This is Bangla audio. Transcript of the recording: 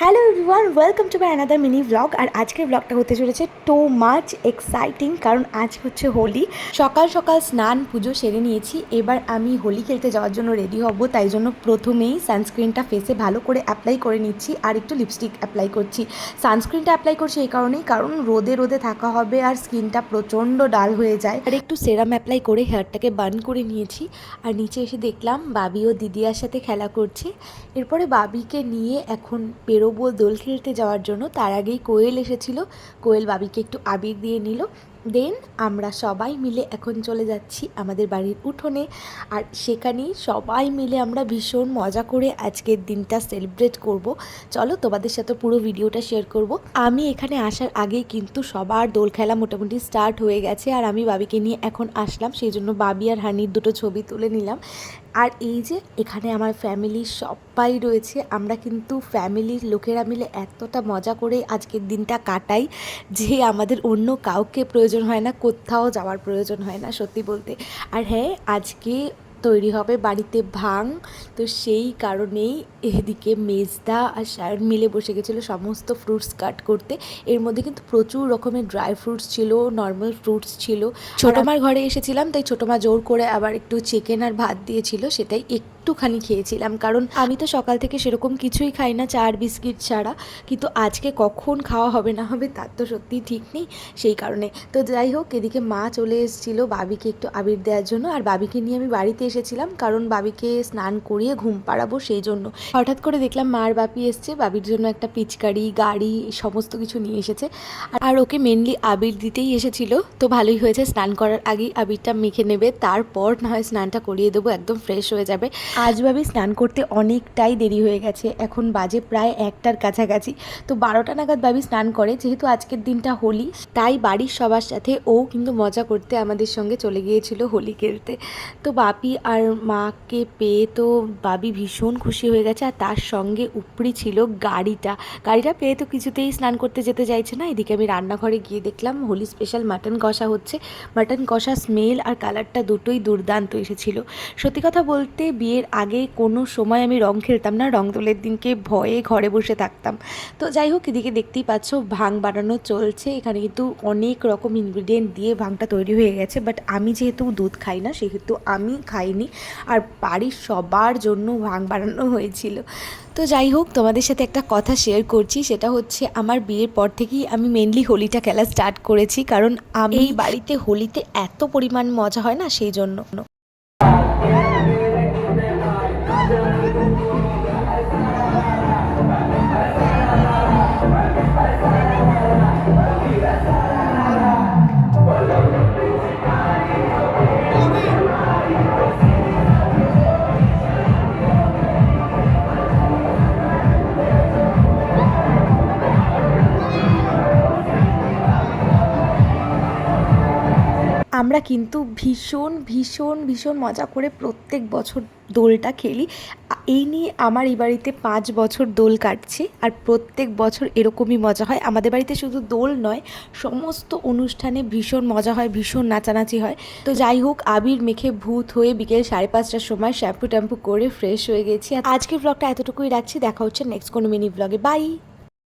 Hello everyone welcome to my another mini blog আর আজকের ব্লগটা হতে চলেছে টু মাচ এক্সাইটিং কারণ আজ হচ্ছে হোলি। সকাল সকাল স্নান, পুজো সেরে নিয়েছি। এবার আমি হোলি খেলতে যাওয়ার জন্য রেডি হব, তাই জন্য প্রথমেই সানস্ক্রিনটা ফেসে ভালো করে অ্যাপ্লাই করে নিচ্ছি আর একটু লিপস্টিক অ্যাপ্লাই করছি। সানস্ক্রিনটা অ্যাপ্লাই করছি এই কারণেই, কারণ রোদে রোদে থাকা হবে আর স্কিনটা প্রচণ্ড ডাল হয়ে যায়। আর একটু সেরাম অ্যাপ্লাই করে হেয়ারটাকে বার্ন করে নিয়েছি। আর নিচে এসে দেখলাম বাবি ও দিদিয়ার সাথে খেলা করছে। এরপরে বাবিকে নিয়ে এখন বেরোবো দোল খেলতে যাওয়ার জন্য তার আগেই কোয়েল এসেছিল। কোয়েল বাবিকে একটু আবির দিয়ে নিল। দেন আমরা সবাই মিলে এখন চলে যাচ্ছি আমাদের বাড়ির উঠোনে। আর সেখানেই সবাই মিলে আমরা ভীষণ মজা করে আজকের দিনটা সেলিব্রেট করব। চলো তোমাদের সাথে পুরো ভিডিওটা শেয়ার করব। আমি এখানে আসার আগেই কিন্তু সবার দোল খেলা মোটামুটি স্টার্ট হয়ে গেছে। আর আমি বাবিকে নিয়ে এখন আসলাম। সেই জন্য বাবি আর হানির দুটো ছবি তুলে নিলাম। আর এই যে এখানে আমার ফ্যামিলির সবাই রয়েছে, আমরা কিন্তু ফ্যামিলির লোকেরা মিলে এতটা মজা করে আজকের দিনটা কাটাই যে আমাদের অন্য কাউকে প্রয়োজন হয় না, কোথাও যাওয়ার প্রয়োজন হয় না সত্যি বলতে। আর হ্যাঁ আজকে তৈরি হবে বাড়িতে ভাং তো সেই কারণেই এদিকে মেজদা আর শায়ন মিলে বসে গেছিল সমস্ত ফ্রুটস কাট করতে। এর মধ্যে কিন্তু প্রচুর রকমের ড্রাই ফ্রুটস ছিল নর্মাল ফ্রুটস ছিল। ছোটো মার ঘরে এসেছিলাম তাই ছোটো মা জোর করে আবার একটু চিকেন আর ভাত দিয়েছিল সেটাই একটুখানি খেয়েছিলাম, কারণ আমি তো সকাল থেকে সেরকম কিছুই খাই না চা আর বিস্কিট ছাড়া। কিন্তু আজকে কখন খাওয়া হবে না হবে তার তো সত্যিই ঠিক নেই সেই কারণে। তো যাই হোক, এদিকে মা চলে এসেছিল বাবিকে একটু আবির দেওয়ার জন্য, আর বাবিকে নিয়ে আমি বাড়িতে এসেছিলাম, কারণ বাবিকে স্নান করিয়ে ঘুম পাড়াবো সেই জন্য। হঠাৎ করে দেখলাম মার বাপি এসছে, বাবির জন্য একটা পিচকারি, গাড়ি, সমস্ত কিছু নিয়ে এসেছে। আর ওকে মেনলি আবির দিতেই এসেছিল। তো ভালোই হয়েছে, স্নান করার আগেই আবিরটা মেখে নেবে, তারপর না হয় স্নানটা করিয়ে দেবো, একদম ফ্রেশ হয়ে যাবে। আজ ভাবি স্নান করতে অনেকটাই দেরি হয়ে গেছে। এখন বাজে প্রায় একটার কাছাকাছি। তো বারোটা নাগাদ ভাবি স্নান করে, যেহেতু আজকের দিনটা হোলি, তাই বাড়ির সবার সাথে ও কিন্তু মজা করতে আমাদের সঙ্গে চলে গিয়েছিল হোলি খেলতে। তো বাপি আর মাকে পেয়ে তো বাবি ভীষণ খুশি হয়ে গেছে, আর তার সঙ্গে উপরি ছিল গাড়িটা। গাড়িটা পেয়ে তো কিছুতেই স্নান করতে যেতে চাইছে না। এদিকে আমি রান্নাঘরে গিয়ে দেখলাম, হোলি স্পেশাল মাটন কষা হচ্ছে। মাটন কষা স্মেল আর কালারটা দুটোই দুর্দান্ত এসেছিল। সত্যি কথা বলতে বিয়ের আগে কোনো সময় আমি রং খেলতাম না রং তোলের দিনকে ভয়ে ঘরে বসে থাকতাম। তো যাই হোক এদিকে দেখতেই পাচ্ছ ভাং বানানো চলছে। এখানে কিন্তু অনেক রকম ইনগ্রিডিয়েন্ট দিয়ে ভাংটা তৈরি হয়ে গেছে বাট আমি যেহেতু দুধ খাই না সেহেতু আমি খাইনি। আর বাড়ির সবার জন্য ভাং বানানো হয়েছিল। তো যাই হোক তোমাদের সাথে একটা কথা শেয়ার করছি। সেটা হচ্ছে আমার বিয়ের পর থেকেই আমি মেনলি হোলিটা খেলা স্টার্ট করেছি কারণ আমি এই বাড়িতে হোলিতে এত পরিমাণ মজা হয় না সেই জন্য। Thank you. আমরা কিন্তু ভীষণ ভীষণ ভীষণ মজা করে প্রত্যেক বছর দোলটা খেলি। এই নিয়ে আমার এই বাড়িতে পাঁচ বছর দোল কাটছে আর প্রত্যেক বছর এরকমই মজা হয়। আমাদের বাড়িতে শুধু দোল নয়, সমস্ত অনুষ্ঠানে ভীষণ মজা হয়, ভীষণ নাচানাচি হয়। তো যাই হোক, আবির মেখে ভূত হয়ে বিকেল সাড়ে পাঁচটার সময় শ্যাম্পু ট্যাম্পু করে ফ্রেশ হয়ে গেছি। আজকের ব্লগটা এতটুকুই রাখছি। দেখা হচ্ছে নেক্সট কোনো মিনি ব্লগে বাই